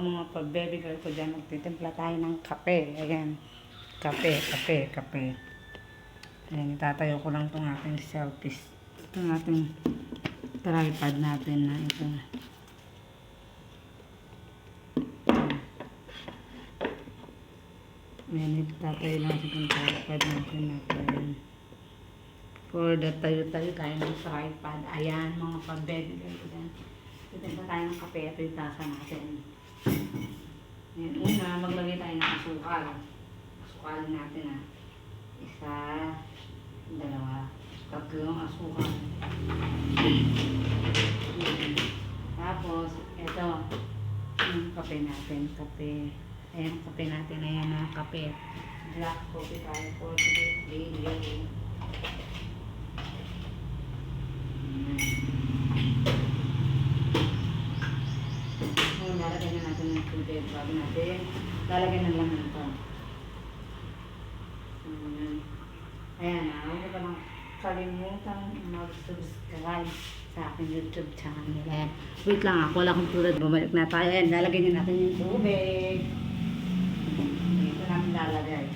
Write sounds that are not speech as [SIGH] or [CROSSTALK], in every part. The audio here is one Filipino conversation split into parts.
mga pa-baby girl ko dyan, magtitimpla tayo ng kape. Ayan. Kape, kape, kape. Ayan, itatayo ko lang itong ating selfies. Itong ating tripod natin na ito. Ayan, itatayo lang itong tripod natin natin. For the tayo-tayo tayo ng tripod. Ayan, mga pa-baby girl ko dyan. Titimpla tayo ng kape. Ito yung natin. Ayan, una, maglagay tayo ng asukal. Asukal natin ah. Isa, dalawa, tatlong asukal. Tapos, ito, yung kape natin, kape. Ayan, kape natin, ayan na kape. Black coffee tayo for today's video. Ayan. Ngayon, lalagyan na natin ng tubig bago natin lalagyan ng laman ito. Ayan. Ayan na, huwag ka lang kalimutan mag-subscribe sa aking YouTube channel. Wait lang ako, wala akong tulad. Bumalik na tayo. Ayan, lalagyan na natin yung tubig. Dito namin lalagay.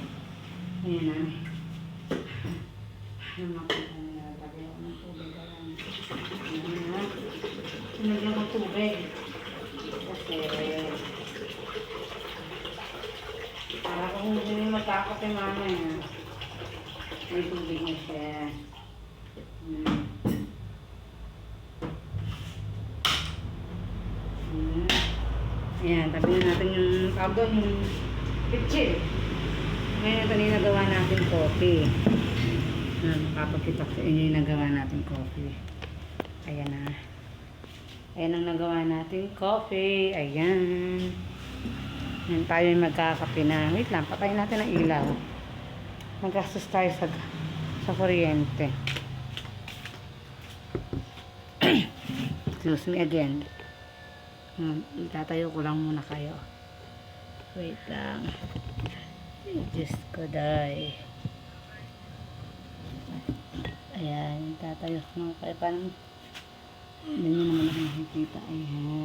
Ayan na. Ayan na po. Lalagay ako ng tubig. Ayan. Ayan na. Sinagyan ko tubig. Kasi, para kung hindi magkakape mamaya, may tubig na siya. Hmm. Hmm. Ayan, tabi na natin yung tawag doon, yung pitchil. Ngayon, ito na nagawa natin coffee. Ayan, Papakita ko sa inyo yung nagawa natin coffee. Ayan na. Ayan ang nagawa natin coffee. Ayan. Ayan tayo yung magkakape na. Wait lang, patayin natin ang ilaw. Magastos tayo sa, sa kuryente. [CLEARS THROAT] Excuse me again. Hmm, itatayo ko lang muna kayo. Wait lang. Ay, Diyos ko, day. Ayan, itatayo ko lang kayo. Parang hindi nyo naman nakikita. Ayan,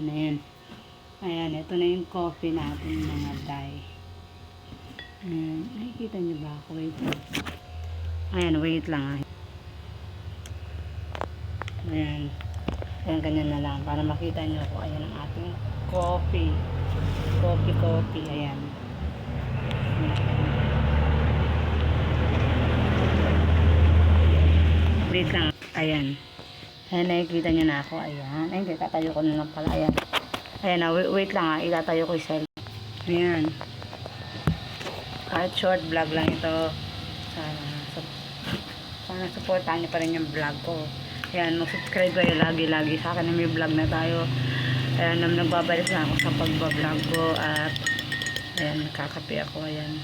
ayan. Ayan, ito na yung coffee natin mga day. Ayan, nakikita nyo ba ako? Wait. Ayan, wait lang ah. Ayan. Ayan, ganyan na lang. Para makita nyo ko. Ayan ang ating coffee. Coffee, coffee. Ayan. Wait lang. Ayan. Ayan, nakikita nyo na ako. Ayan. Ay, hindi. Tatayo ko na lang pala. Ayan. Ayan na. Wait, wait lang ah. Itatayo ko yung cell. Ayan. Kahit short vlog lang ito. Sana, su- sana supportahan nyo pa rin yung vlog ko. Ayan, mag-subscribe kayo lagi-lagi sa akin na may vlog na tayo. Ayan, nagbabalik na ako sa pagbablog ko at ayan, nakakape ako. Ayan.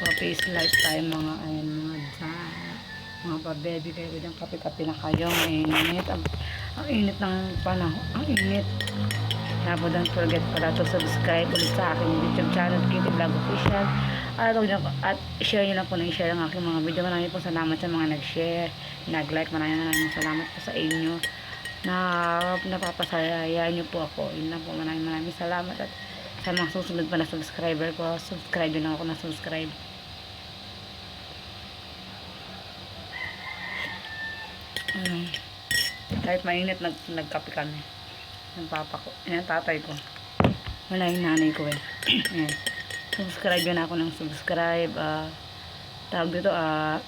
Coffee is life tayo mga, ayan, mga dyan mga pa-baby kayo dyan, kape-kape na kayo, mainit, ang, ang init ng panahon, ang init. Tapos don't forget pala to subscribe ulit sa aking YouTube channel, Kitty Vlog Official. At, niyo- at share nyo lang po na i-share ang aking mga video. Maraming po salamat sa mga nag-share, nag-like, maraming maraming salamat po sa inyo na napapasaya nyo po ako. Yun lang po, maraming maraming salamat at sa mga susunod pa na subscriber ko, subscribe din ako na subscribe. Mm. Kahit mainit, nag, nagkape kami. Ng papa ko. Yan, tatay ko. Wala yung nanay ko eh. [CLEARS THROAT] Ayan. Subscribe yun ako ng subscribe. ah tawag dito, ah